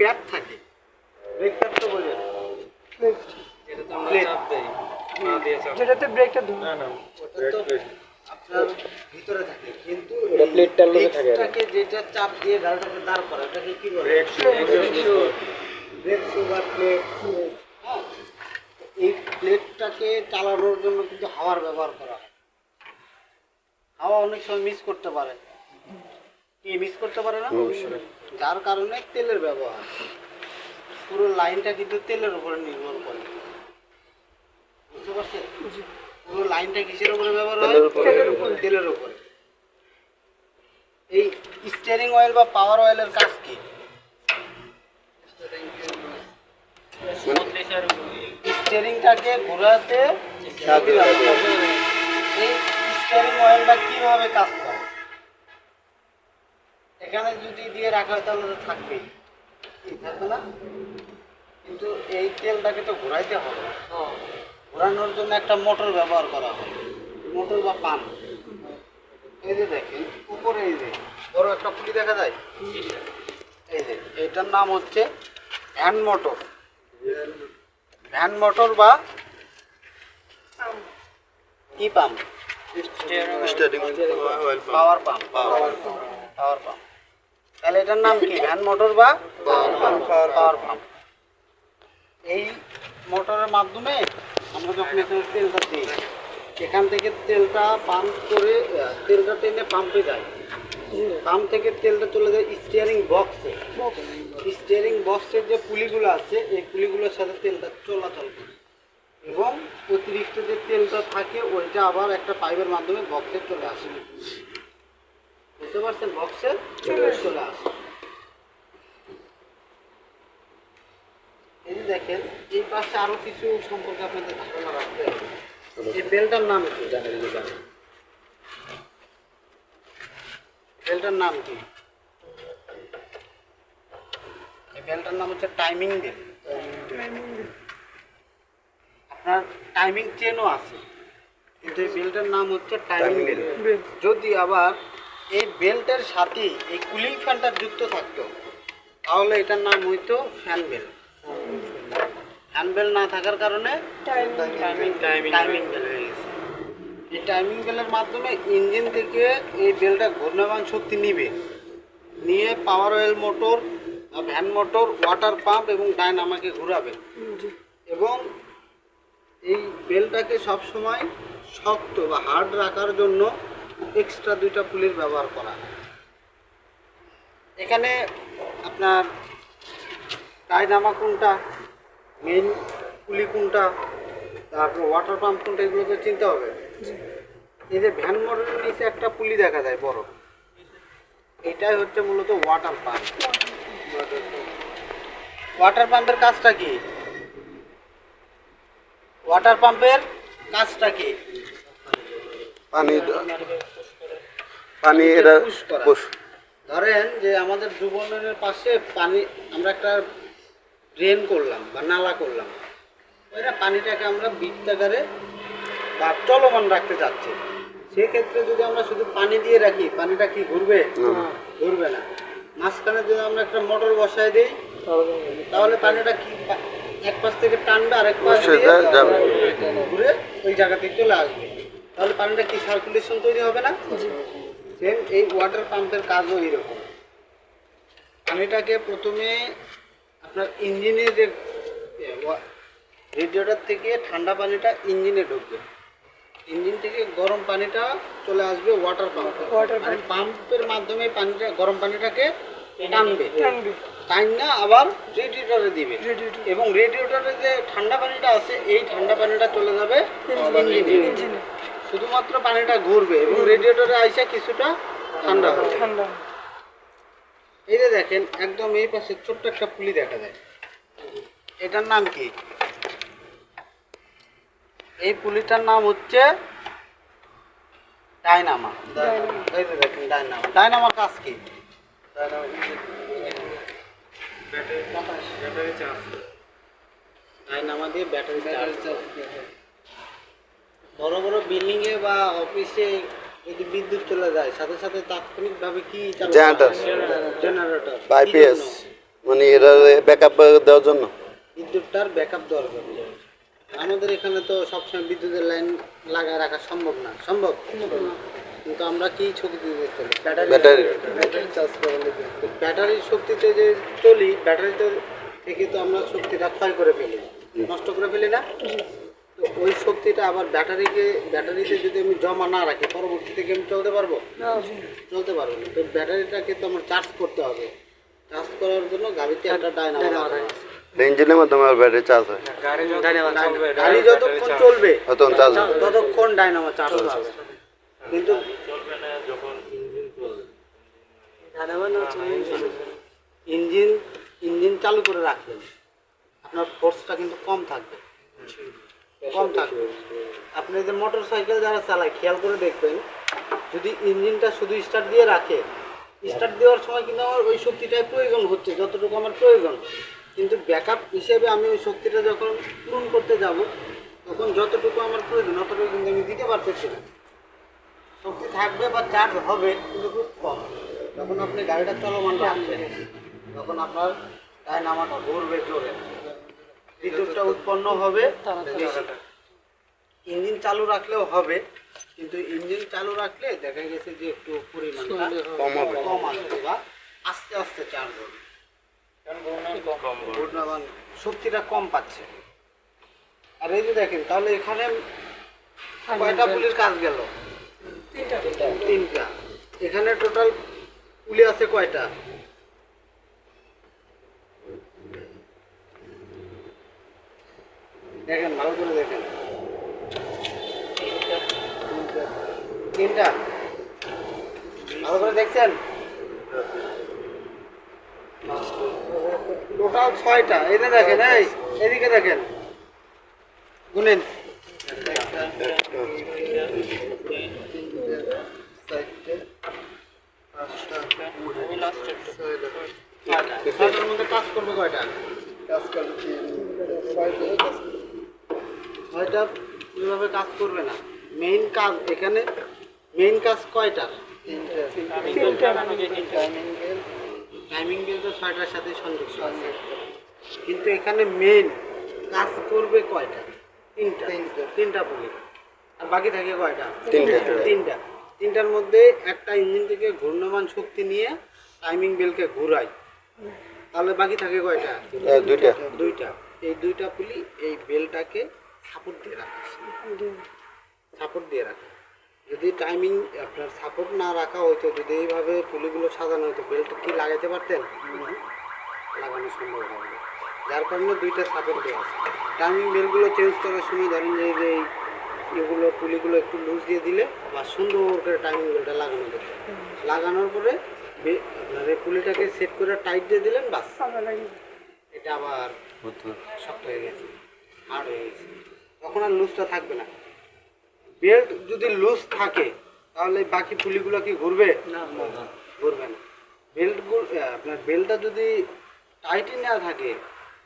Pad থাকে। Brake pad তো বোঝেন এটা আমরা চাপ দেই না দিয়ে চাপ যেটাতে ব্রেকটা ধরে না না। ওটা তো আপনার ভিতরে থাকে কিন্তু ওটা প্লেটটার লোকে থাকে আর যেটা চাপ দিয়ে গাড়িটাকে দাঁড় করে ওটাকে কি বলে? ব্রেক ব্রেক শু বা প্লেট। এই প্লেটটাকে চালানোর জন্য কিন্তু হাওয়ার ব্যবহার করা হয়। হাওয়া অনেক সময় মিস করতে পারে। কি মিস করতে পারে না? যার কারণে তেলের ব্যবহার। পুরো লাইনটা কিন্তু তেলের উপরে নির্ভর করে। বুঝতে পারছেন? পুরো লাইনটা কিসের উপরে ব্যবহার হয়? তেলের উপরে এই স্টিয়ারিং অয়েল বা পাওয়ার অয়েলের কাজ কি? স্টিয়ারিংটাকে ঘোরাতে এই স্টিয়ারিং অয়েলটা কীভাবে কাজ করে এখানে যদি দিয়ে রাখা হয় তাহলে তো থাকবেই। থাকবে না কিন্তু এই তেলটাকে তো ঘোরাইতে হবে। ঘোরানোর জন্য একটা মোটর ব্যবহার করা হয় মোটর বা পাম্প। এই যে দেখেন উপরে এই যে বড় একটা পুলি দেখা যায়? এই যে এটার নাম হচ্ছে ভ্যান মোটর। ভ্যান মোটর বা কি pump. Power pump power pump power pump তাহলে এটার নাম কি? ভ্যান মোটর বা পাওয়ার পাম্প। এই মোটরের মাধ্যমে আমরা যখন এখানে তেলটা দিই, এখান থেকে তেলটা পাম্প করে, তেলটা টেনে পাম্পে যায়। পাম্প থেকে তেলটা চলে যায় স্টিয়ারিং বক্সে স্টিয়ারিং বক্সের যে পুলিগুলো আছে, এই পুলিগুলোর সাথে তেলটা চলাচল করে। এবং অতিরিক্ত যে তেলটা থাকে, ওইটা আবার একটা পাইপের মাধ্যমে বক্সে চলে আসে। বুঝতে পারছেন বক্সে চলে আসে এই দেখেন এই পাশে আরও কিছু সম্পর্কে আপনাদের ধারণা রাখতে হবে। এই বেলটার নাম কি? জানেন বেলটার নাম কি? এই বেলটার নাম হচ্ছে টাইমিং বেল আপনার টাইমিং চেনও আছে। কিন্তু এই বেলটার নাম হচ্ছে টাইমিং বেল যদি আবার এই বেল্টের সাথে এই কুলিং ফ্যানটা যুক্ত থাকতো। তাহলে এটার নাম হইতো ফ্যান বেল ফ্যান বেল না থাকার কারণে টাইমিং টাইমিং বেল হয়ে গেছে। এই টাইমিং বেলের মাধ্যমে ইঞ্জিন থেকে এই বেলটা ঘূর্ণায়মান শক্তি নিবে। নিয়ে power oil motor van motor water pump এবং ডায়নামাকে ঘোরাবে। এবং এই বেলটাকে সবসময় শক্ত বা হার্ড রাখার জন্য এক্সট্রা দুইটা পুলির ব্যবহার করা। এখানে আপনার ডায়নামা কোনটা মেইন পুলি কোনটা তারপর ওয়াটার পাম্প কোনটা এগুলো তো চিনতে হবে। এই যে ভ্যান মোটরের নিচে একটা পুলি দেখা যায় বড়। এটাই হচ্ছে মূলত ওয়াটার পাম্প ওয়াটার পাম্পের কাজটা কি? ওয়াটার পাম্পের কাজটা কি? পানি পানি এটা ধরেন যে আমাদের যুবনের পাশে পানি আমরা একটা ড্রেন করলাম বা নালা করলাম। ওইটা পানিটাকে আমরা বৃত্তাকারে বা চলমান রাখতে চাচ্ছি সেক্ষেত্রে যদি আমরা শুধু পানি দিয়ে রাখি পানিটা কি ঘুরবে? ঘুরবে না। মাঝখানে যদি আমরা একটা মোটর বসায় দিই তাহলে পানিটা কি এক পাশ থেকে টানবে আরেক পাশ দিয়ে ঘুরে ওই জায়গাতে চলে আসবে। তাহলে পানিটা কি সার্কুলেশন তৈরি হবে না? সেম এই ওয়াটার পাম্পের কাজও এইরকম। পানিটাকে প্রথমে আপনার ইঞ্জিনে যে রেডিওটার থেকে ঠান্ডা পানিটা ইঞ্জিনে ঢুকবে। ইঞ্জিন থেকে গরম পানিটা চলে আসবে ওয়াটার পাম্পে ওয়াটার পাম্পের মাধ্যমে পানিটা গরম পানিটাকে টানবে। টানবে। টাইম না আবার রেডিয়েটরে দিবে। এবং রেডিয়েটরে যে ঠান্ডা পানিটা আছে এই ঠান্ডা পানিটা চলে যাবে ইঞ্জিনে। শুধুমাত্র পানিটা ঘুরবে এবং রেডিয়েটরে আইসা কিছুটা ঠান্ডা হবে। ঠান্ডা। এই যে দেখেন একদম এই পাশে ছোট্ট একটা পুলি দেখা যায়। এটার নাম কি? এই পুলিটার নাম হচ্ছে ডায়নামা। এই যে দেখেন ডায়নামা। ডায়নামার কাজ কি? Battery charge. ডায়নামা দিয়ে ব্যাটারি চার্জ। বড় বড় বিল্ডিং এ বা অফিসে যদি বিদ্যুৎ চলে যায় সাথে সাথে তাৎক্ষণিকভাবে কি Generator। জেনারেটর বা মানে এরা ব্যাকআপ দেওয়ার জন্য? বিদ্যুৎটার ব্যাকআপ দেওয়ার জন্য। আমাদের এখানে তো সবসময় বিদ্যুতের লাইন লাগায় রাখা সম্ভব না। সম্ভব? কিন্তু আমরা কি শক্তি দিয়ে চলি? Battery battery. চার্জ করে ব্যাটারির শক্তিতে যে চলি ব্যাটারিতে থেকে তো আমরা শক্তিটা ক্ষয় করে ফেলি। নষ্ট করে ফেলি না? ওই শক্তিটা আবার ব্যাটারিকে ব্যাটারিতে যদি আমি জমা না রাখি পরবর্তীতে কি আমি চলতে পারব? চলতে পারব না। তো ব্যাটারিটাকে তো আমার চার্জ করতে হবে। চার্জ করার জন্য গাড়িতে একটা ডায়নামো লাগানো ইঞ্জিনের মাধ্যমে আর ব্যাটারি চার্জ হয়? গাড়ি চলবে গাড়ি যতক্ষণ চলবে তখন চার্জ হয় ততক্ষণ ডায়নামো চার্জ হবে। কিন্তু ইঞ্জিন ইঞ্জিন চালু করে রাখবেন আপনার ফোর্সটা কিন্তু কম থাকবে। কম থাকবে আপনি যে মোটর সাইকেল যারা চালায় খেয়াল করে দেখবেন যদি ইঞ্জিনটা শুধু স্টার্ট দিয়ে রাখে স্টার্ট দেওয়ার সময় কিন্তু আমার ওই শক্তিটাই প্রয়োজন হচ্ছে যতটুকু আমার প্রয়োজন। কিন্তু ব্যাকআপ হিসেবে আমি ওই শক্তিটা যখন পূরণ করতে যাব তখন যতটুকু আমার প্রয়োজন অতটুকু কিন্তু আমি দিতে পারতেছি না। শক্তি থাকবে বা চার্জ হবে কিন্তু খুব কম। যখন আপনি গাড়িটা চলমান রাখবেন তখন আপনার ডায়নামাটা ঘুরবে জোরে। বিদ্যুৎটা উৎপন্ন হবে। বেশি। ইঞ্জিন চালু রাখলেও হবে কিন্তু ইঞ্জিন চালু রাখলে দেখা গেছে যে একটু পরিমাণটা কম হবে। কম আসবে বা আস্তে আস্তে চার্জ হবে। শক্তিটা কম পাচ্ছে। আর এই যে দেখেন তাহলে এখানে কয়টা পুলির কাজ গেল? তিনটা। এখানে টোটাল পুলি আছে কয়টা? দেখেন ভালো করে দেখেন। তিনটা ভালো করে দেখছেন? টোটাল ছয়টা। এদিকে দেখেন এই এদিকে দেখেন। গুনেন। ছয়টার মধ্যে কাজ করবে কয়টা? কাজ করবে ছয়টা। কীভাবে কাজ করবে না। মেইন কাজ এখানে মেইন কাজ কয়টা? টাইমিং কিন্তু ছয়টার সাথে সংযুক্ত আছে। কিন্তু এখানে মেইন কাজ করবে কয়টা? তিনটা। তিনটা। পুলি আর বাকি থাকে কয়টা? তিনটা। তিনটা। তিনটার মধ্যে একটা ইঞ্জিন থেকে ঘূর্ণমান শক্তি নিয়ে টাইমিং বেলকে ঘুরাই তাহলে বাকি থাকে কয়টা? দুইটা। দুইটা। এই দুইটা পুলি এই বেলটাকে সাপোর্ট দিয়ে রাখে সাপোর্ট দিয়ে রাখে। যদি টাইমিং আপনার সাপোর্ট না রাখা হতো যদি এইভাবে পুলিগুলো সাজানো হতো বেলটা কি লাগাইতে পারতেন? লাগানো সম্ভব হবে। যার কারণে দুইটা সাপোর্ট দেওয়া আছে। টাইমিং বেলগুলো চেঞ্জ করার সময় ধরেন যে এই যে এগুলো পুলিগুলো একটু লুজ দিয়ে দিলে বা সুন্দর করে টাইমিং বেলটা লাগানো যেত লাগানোর পরে আপনার এই পুলিটাকে সেট করে টাইট দিয়ে দিলেন বাস। এটা আবার শক্ত হয়ে গেছে। হার্ড হয়ে গেছে। তখন আর লুজটা থাকবে না। বেল্ট যদি লুজ থাকে তাহলে বাকি পুলিগুলো কি ঘুরবে? না ঘুরবে না। বেল্ট আপনার বেল্টটা যদি টাইটই না থাকে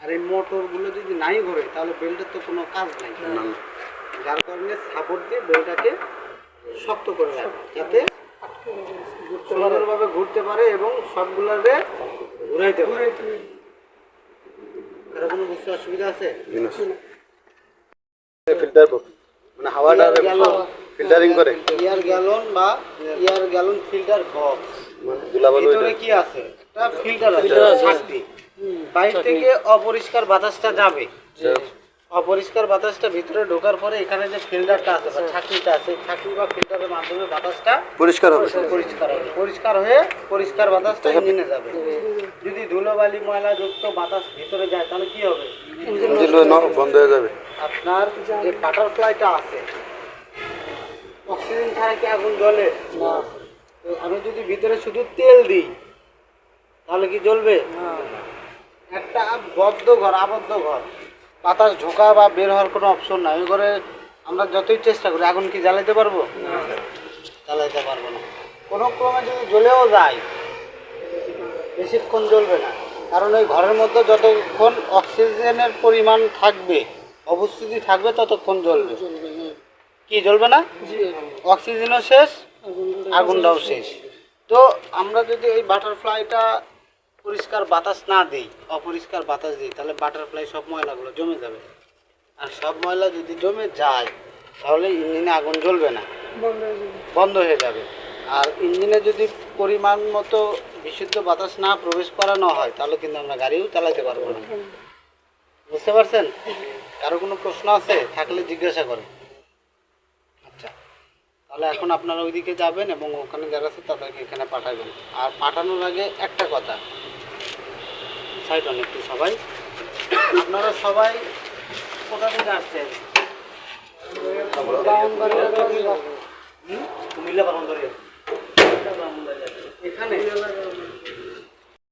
আর এই মোটরগুলো যদি নাই ঘোরে তাহলে বেল্টের তো কোনো কাজ নাই। যার কারণে সাপোর্ট দিয়ে বেল্টটাকে শক্ত করে রাখে যাতে সুন্দরভাবে ঘুরতে পারে এবং সবগুলোরে ঘুরাইতে পারে। কোনো বুঝতে অসুবিধা আছে? ফিল্টার মানে হাওয়াটা ফিল্টারিং করে। ইয়ার গ্যালন বা ইয়ার গ্যালন ফিল্টার বক্স মানে ধুলাবালু ভিতরে কি আছে? একটা ফিল্টার আছে ছাকনি বাইরে থেকে অপরিষ্কার বাতাসটা যাবে। অপরিষ্কার বাতাসটা ভিতরে ঢোকার পরে এখানে যে ফিল্টারটা আছে বা ছাকনিটা আছে ছাকনি বা ফিল্টারের মাধ্যমে বাতাসটা পরিষ্কার হবে। পরিষ্কার হবে। পরিষ্কার হয়ে পরিষ্কার বাতাসটা ইঞ্জিনে যাবে। যদি ধুলোবালি ময়লা যুক্ত বাতাস ভিতরে যায় তাহলে কি হবে? বন্ধ হয়ে যাবে। আপনার যে বাটারফ্লাইটা আছে অক্সিজেন ছাড়া কি আগুন জ্বলে? না। আমি যদি ভিতরে শুধু তেল দিই তাহলে কি জ্বলবে? একটা বদ্ধ ঘর আবদ্ধ ঘর। বাতাস ঢোকা বা বের হওয়ার কোনো অপশন নাই। ওই ঘরে আমরা যতই চেষ্টা করি আগুন কি জ্বালাইতে পারব? জ্বালাইতে পারব না। কোনো ক্রমে যদি জ্বলেও যায় বেশিক্ষণ জ্বলবে না। কারণ ওই ঘরের মধ্যে যতক্ষণ অক্সিজেনের পরিমাণ থাকবে অবস্থিতি থাকবে ততক্ষণ জ্বলবে। কি জ্বলবে না? অক্সিজেনও শেষ আগুনটাও শেষ। তো আমরা যদি এই বাটারফ্লাইটা পরিষ্কার বাতাস না দিই অপরিষ্কার বাতাস দিই তাহলে বাটারফ্লাই সব ময়লাগুলো জমে যাবে। আর সব ময়লা যদি জমে যায় তাহলে ইঞ্জিনে আগুন জ্বলবে না। বন্ধ হয়ে যাবে। আর ইঞ্জিনে যদি পরিমাণ মতো বিশুদ্ধ বাতাস না প্রবেশ করানো হয় তাহলে কিন্তু আমরা গাড়িও চালাতে পারব না। বুঝতে পারছেন? কারও কোনো প্রশ্ন আছে, থাকলে জিজ্ঞাসা করেন। আচ্ছা তাহলে এখন আপনারা ওইদিকে যাবেন এবং ওখানে যারা আছে তাদেরকে এখানে পাঠাবেন। আর পাঠানোর আগে একটা কথা। সাইড অন একটু সবাই। আপনারা সবাই কোথা থেকে আসছেন? এখানে?